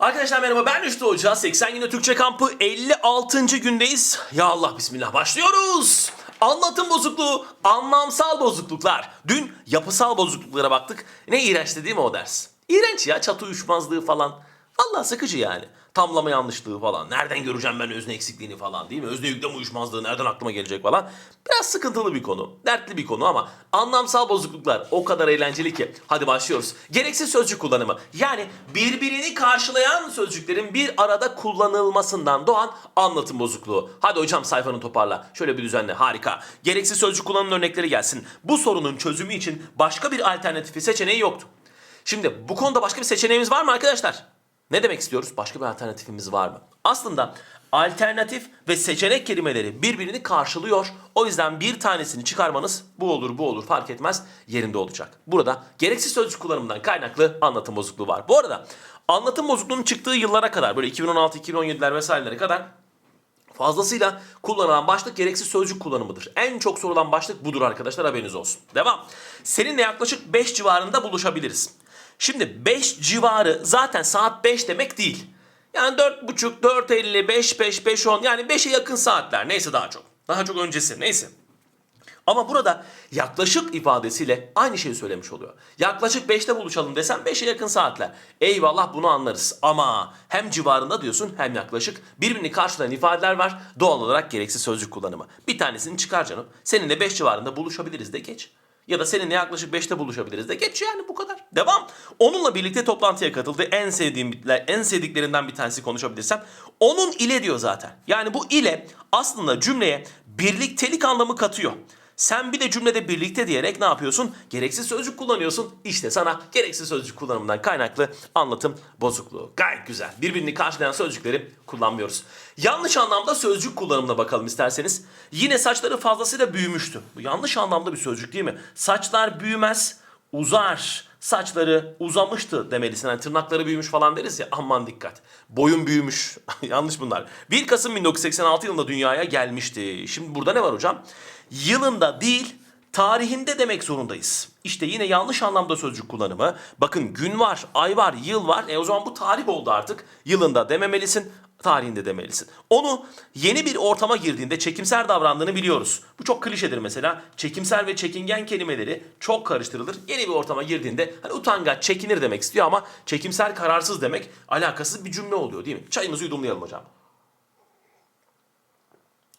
Arkadaşlar merhaba ben Rüştü Hoca. 80 günde Türkçe kampı 56. gündeyiz. Ya Allah bismillah başlıyoruz. Anlatım bozukluğu, anlamsal bozukluklar. Dün yapısal bozukluklara baktık. Ne iğrençti değil mi o ders? İğrenç ya çatı uyuşmazlığı falan. Vallahi sıkıcı yani. Tamlama yanlışlığı falan. Nereden göreceğim ben özne eksikliğini falan değil mi? Özne yüklem uyuşmazlığı nereden aklıma gelecek falan. Biraz sıkıntılı bir konu. Dertli bir konu ama anlamsal bozukluklar o kadar eğlenceli ki. Hadi başlıyoruz. Gereksiz sözcük kullanımı. Yani birbirini karşılayan sözcüklerin bir arada kullanılmasından doğan anlatım bozukluğu. Hadi hocam sayfanı toparla. Şöyle bir düzenle. Harika. Gereksiz sözcük kullanımının örnekleri gelsin. Bu sorunun çözümü için başka bir alternatifi seçeneği yoktu. Şimdi bu konuda başka bir seçeneğimiz var mı arkadaşlar? Ne demek istiyoruz? Başka bir alternatifimiz var mı? Aslında alternatif ve seçenek kelimeleri birbirini karşılıyor. O yüzden bir tanesini çıkarmanız bu olur bu olur fark etmez yerinde olacak. Burada gereksiz sözcük kullanımından kaynaklı anlatım bozukluğu var. Bu arada anlatım bozukluğunun çıktığı yıllara kadar böyle 2016-2017'ler vesairelere kadar fazlasıyla kullanılan başlık gereksiz sözcük kullanımıdır. En çok sorulan başlık budur arkadaşlar haberiniz olsun. Devam. Seninle yaklaşık 5 civarında buluşabiliriz. Şimdi 5 civarı zaten saat 5 demek değil. Yani 4.30, 4.50, 5, 5, 5, 10 yani 5'e yakın saatler neyse daha çok. Daha çok öncesi neyse. Ama burada yaklaşık ifadesiyle aynı şeyi söylemiş oluyor. Yaklaşık 5'te buluşalım desem 5'e yakın saatler. Eyvallah bunu anlarız. Ama hem civarında diyorsun hem yaklaşık. Birbirini karşılayan ifadeler var. Doğal olarak gereksiz sözcük kullanımı. Bir tanesini çıkar canım. Seninle 5 civarında buluşabiliriz de geç. Ya da seninle yaklaşık 5'te buluşabiliriz de geç yani bu kadar. Devam. Onunla birlikte toplantıya katıldı. En sevdiğim en sevdiklerinden bir tanesi konuşabilirsem. Onun ile diyor zaten. Yani bu ile aslında cümleye birliktelik anlamı katıyor. Sen bir de cümlede birlikte diyerek ne yapıyorsun? Gereksiz sözcük kullanıyorsun. İşte sana gereksiz sözcük kullanımından kaynaklı anlatım bozukluğu. Gayet güzel. Birbirini karşılayan sözcükleri kullanmıyoruz. Yanlış anlamda sözcük kullanımına bakalım isterseniz. Yine saçları fazlasıyla büyümüştü. Bu yanlış anlamda bir sözcük değil mi? Saçlar büyümez, uzar. Saçları uzamıştı demelisin. Hani tırnakları büyümüş falan deriz ya aman dikkat. Boyun büyümüş. Yanlış bunlar. 1 Kasım 1986 yılında dünyaya gelmişti. Şimdi burada ne var hocam? Yılında değil tarihinde demek zorundayız. İşte yine yanlış anlamda sözcük kullanımı. Bakın gün var, ay var, yıl var. E o zaman bu tarih oldu artık. Yılında dememelisin, tarihinde demelisin. Onu yeni bir ortama girdiğinde çekimser davrandığını biliyoruz. Bu çok klişedir mesela. Çekimser ve çekingen kelimeleri çok karıştırılır. Yeni bir ortama girdiğinde hani utangaç, çekinir demek istiyor ama çekimser kararsız demek alakasız bir cümle oluyor değil mi? Çayımızı yudumlayalım hocam.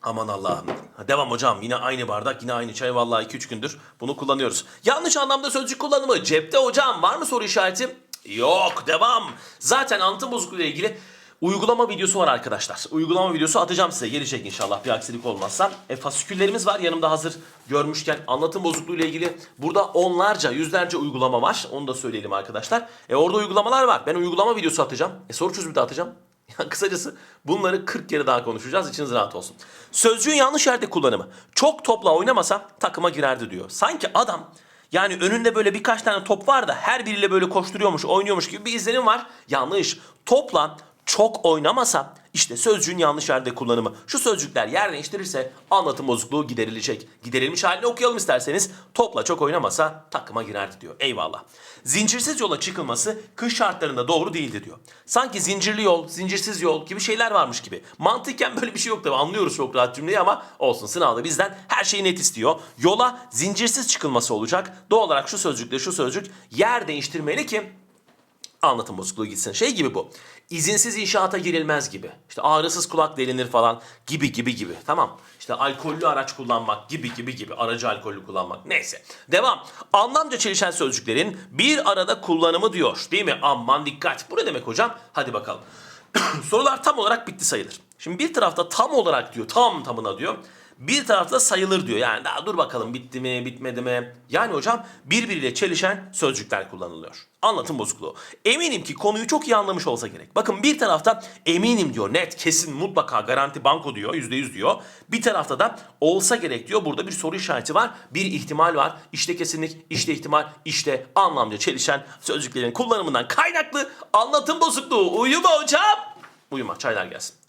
Aman Allah'ım. Devam hocam yine aynı bardak yine aynı çay vallahi 2-3 gündür bunu kullanıyoruz. Yanlış anlamda sözcük kullanımı cepte hocam var mı soru işareti? Yok devam. Zaten anlatım bozukluğu ile ilgili uygulama videosu var arkadaşlar. Uygulama videosu atacağım size gelecek inşallah bir aksilik olmazsa. E, fasiküllerimiz var yanımda hazır görmüşken anlatım bozukluğu ile ilgili burada onlarca yüzlerce uygulama var. Onu da söyleyelim arkadaşlar. E orada uygulamalar var. Ben uygulama videosu atacağım. E soru çözümü de atacağım. Ya kısacası bunları 40 kere daha konuşacağız. İçiniz rahat olsun. Sözcüğün yanlış yerde kullanımı. Çok topla oynamasa takıma girerdi diyor. Sanki adam yani önünde böyle birkaç tane top var da her biriyle böyle koşturuyormuş, oynuyormuş gibi bir izlenim var. Yanlış. Topla çok oynamasa işte sözcüğün yanlış yerde kullanımı. Şu sözcükler yer değiştirirse anlatım bozukluğu giderilecek. Giderilmiş halini okuyalım isterseniz. Topla çok oynamasa takıma girerdi diyor. Eyvallah. Zincirsiz yola çıkılması kış şartlarında doğru değildi diyor. Sanki zincirli yol, zincirsiz yol gibi şeyler varmış gibi. Mantıken böyle bir şey yok tabii anlıyoruz çok rahat cümleyi ama olsun sınavda bizden her şeyi net istiyor. Yola zincirsiz çıkılması olacak. Doğal olarak şu sözcükle şu sözcük yer değiştirmeli ki anlatım bozukluğu gitsin. Şey gibi bu. İzinsiz inşaata girilmez gibi. İşte ağrısız kulak delinir falan gibi gibi gibi. Tamam. İşte alkollü araç kullanmak gibi gibi gibi. Aracı alkollü kullanmak. Neyse. Devam. Anlamca çelişen sözcüklerin bir arada kullanımı diyor. Değil mi? Aman dikkat. Bu ne demek hocam? Hadi bakalım. Sorular tam olarak bitti sayılır. Şimdi bir tarafta tam olarak diyor. Tam tamına diyor. Bir tarafta sayılır diyor. Yani daha dur bakalım bitti mi bitmedi mi? Yani hocam birbiriyle çelişen sözcükler kullanılıyor. Anlatım bozukluğu. Eminim ki konuyu çok iyi anlamış olsa gerek. Bakın bir tarafta eminim diyor. Net, kesin, mutlaka, garanti, banko diyor. Yüzde yüz diyor. Bir tarafta da olsa gerek diyor. Burada bir soru işareti var. Bir ihtimal var. İşte kesinlik, işte ihtimal, işte anlamca çelişen sözcüklerin kullanımından kaynaklı anlatım bozukluğu. Uyuma hocam. Uyuma. Çaylar gelsin.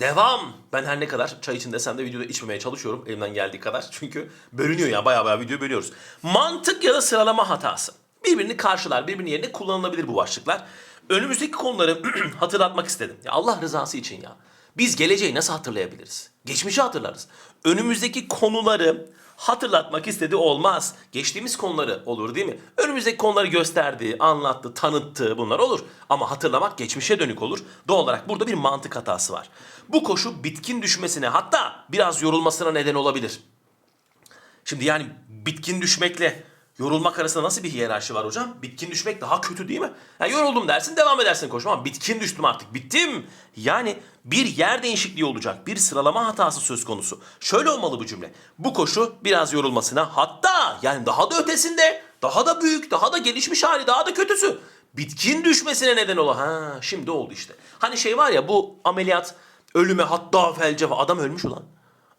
Devam. Ben her ne kadar çay için desem de videoda içmemeye çalışıyorum elimden geldiği kadar. Çünkü bölünüyor ya baya baya video bölüyoruz. Mantık ya da sıralama hatası. Birbirini karşılar, birbirinin yerine kullanılabilir bu başlıklar. Önümüzdeki konuları hatırlatmak istedim. Ya Allah rızası için ya. Biz geleceği nasıl hatırlayabiliriz? Geçmişi hatırlarız. Önümüzdeki konuları hatırlatmak istedi olmaz. Geçtiğimiz konuları olur değil mi? Önümüzdeki konuları gösterdi, anlattı, tanıttı bunlar olur. Ama hatırlamak geçmişe dönük olur. Doğal olarak burada bir mantık hatası var. Bu koşu bitkin düşmesine hatta biraz yorulmasına neden olabilir. Şimdi yani bitkin düşmekle yorulmak arasında nasıl bir hiyerarşi var hocam? Bitkin düşmek daha kötü değil mi? Ya yoruldum dersin devam edersin koşma ama bitkin düştüm artık bittim. Yani bir yer değişikliği olacak. Bir sıralama hatası söz konusu. Şöyle olmalı bu cümle. Bu koşu biraz yorulmasına hatta yani daha da ötesinde daha da büyük daha da gelişmiş hali daha da kötüsü. Bitkin düşmesine neden ola. Ha şimdi oldu işte. Hani şey var ya bu ameliyat ölüme hatta felce. Adam ölmüş ulan.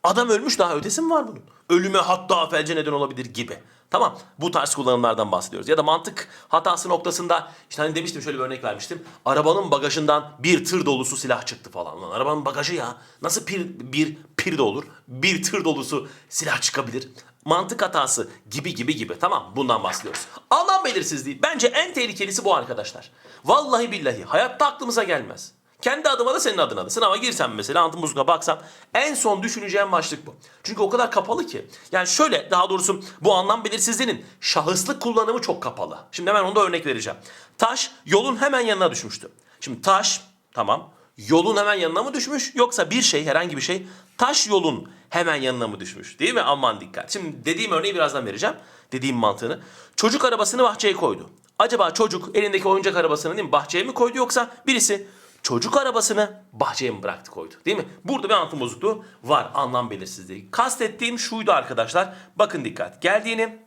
Adam ölmüş daha ötesi mi var bunun? Ölüme hatta felce neden olabilir gibi. Tamam bu tarz kullanımlardan bahsediyoruz. Ya da mantık hatası noktasında işte hani demiştim şöyle bir örnek vermiştim. Arabanın bagajından bir tır dolusu silah çıktı falan. Lan arabanın bagajı ya nasıl pir, bir pir de olur? Bir tır dolusu silah çıkabilir. Mantık hatası gibi gibi gibi. Tamam bundan bahsediyoruz. Anlam belirsizliği bence en tehlikelisi bu arkadaşlar. Vallahi billahi hayatta aklımıza gelmez. Kendi adıma da senin adına da. Sınava girsem mesela antım bozukluğuna baksam en son düşüneceğim başlık bu. Çünkü o kadar kapalı ki. Yani şöyle daha doğrusu bu anlam belirsizliğinin şahıslık kullanımı çok kapalı. Şimdi hemen onda örnek vereceğim. Taş yolun hemen yanına düşmüştü. Şimdi taş tamam yolun hemen yanına mı düşmüş yoksa bir şey herhangi bir şey taş yolun hemen yanına mı düşmüş değil mi? Aman dikkat. Şimdi dediğim örneği birazdan vereceğim. Dediğim mantığını. Çocuk arabasını bahçeye koydu. Acaba çocuk elindeki oyuncak arabasını değil mi bahçeye mi koydu yoksa birisi çocuk arabasını bahçeye mi bıraktı koydu değil mi? Burada bir anlatım bozukluğu var anlam belirsizliği. Kastettiğim şuydu arkadaşlar. Bakın dikkat. Geldiğini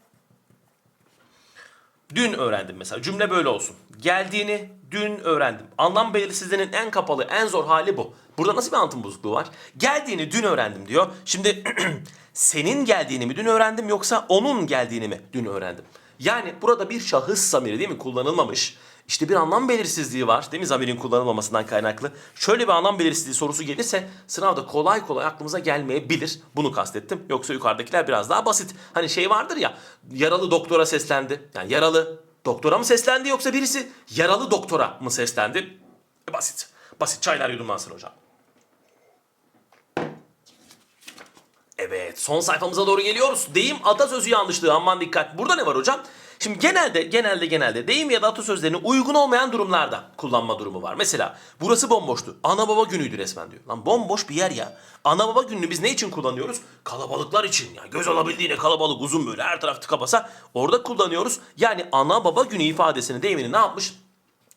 dün öğrendim mesela. Cümle böyle olsun. Geldiğini dün öğrendim. Anlam belirsizliğinin en kapalı, en zor hali bu. Burada nasıl bir anlatım bozukluğu var? Geldiğini dün öğrendim diyor. Şimdi senin geldiğini mi dün öğrendim yoksa onun geldiğini mi dün öğrendim? Yani burada bir şahıs zamiri değil mi kullanılmamış. İşte bir anlam belirsizliği var değil mi zamirin kullanılmamasından kaynaklı. Şöyle bir anlam belirsizliği sorusu gelirse sınavda kolay kolay aklımıza gelmeyebilir. Bunu kastettim. Yoksa yukarıdakiler biraz daha basit. Hani şey vardır ya yaralı doktora seslendi. Yani yaralı doktora mı seslendi yoksa birisi yaralı doktora mı seslendi? E, basit. Basit çaylar yudumlansın hocam. Evet son sayfamıza doğru geliyoruz. Deyim atasözü yanlışlığı aman dikkat. Burada ne var hocam? Şimdi genelde genelde genelde deyim ya da atasözlerini uygun olmayan durumlarda kullanma durumu var. Mesela burası bomboştu. Ana baba günüydü resmen diyor. Lan bomboş bir yer ya. Ana baba gününü biz ne için kullanıyoruz? Kalabalıklar için ya. Göz alabildiğine kalabalık uzun böyle her taraf tıka basa orada kullanıyoruz. Yani ana baba günü ifadesini deyimini ne yapmış?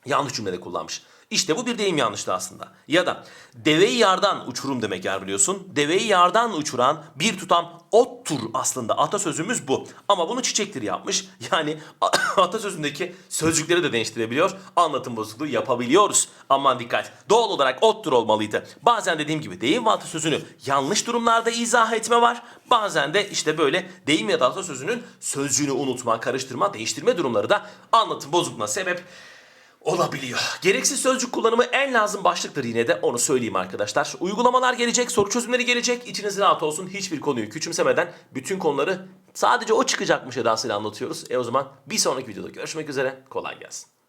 Yanlış cümlede kullanmış. İşte bu bir deyim yanlışlığı aslında. Ya da deveyi yardan uçurum demek yer biliyorsun. Deveyi yardan uçuran bir tutam ottur aslında atasözümüz bu. Ama bunu çiçektir yapmış. Yani atasözündeki sözcükleri de değiştirebiliyor. Anlatım bozukluğu yapabiliyoruz. Aman dikkat. Doğal olarak ottur olmalıydı. Bazen dediğim gibi deyim ve atasözünü yanlış durumlarda izah etme var. Bazen de işte böyle deyim ya da atasözünün sözcüğünü unutma, karıştırma, değiştirme durumları da anlatım bozukluğuna sebep olabiliyor. Gereksiz sözcük kullanımı en lazım başlıktır yine de onu söyleyeyim arkadaşlar. Uygulamalar gelecek, soru çözümleri gelecek. İçiniz rahat olsun. Hiçbir konuyu küçümsemeden bütün konuları sadece o çıkacakmış edasıyla anlatıyoruz. E o zaman bir sonraki videoda görüşmek üzere. Kolay gelsin.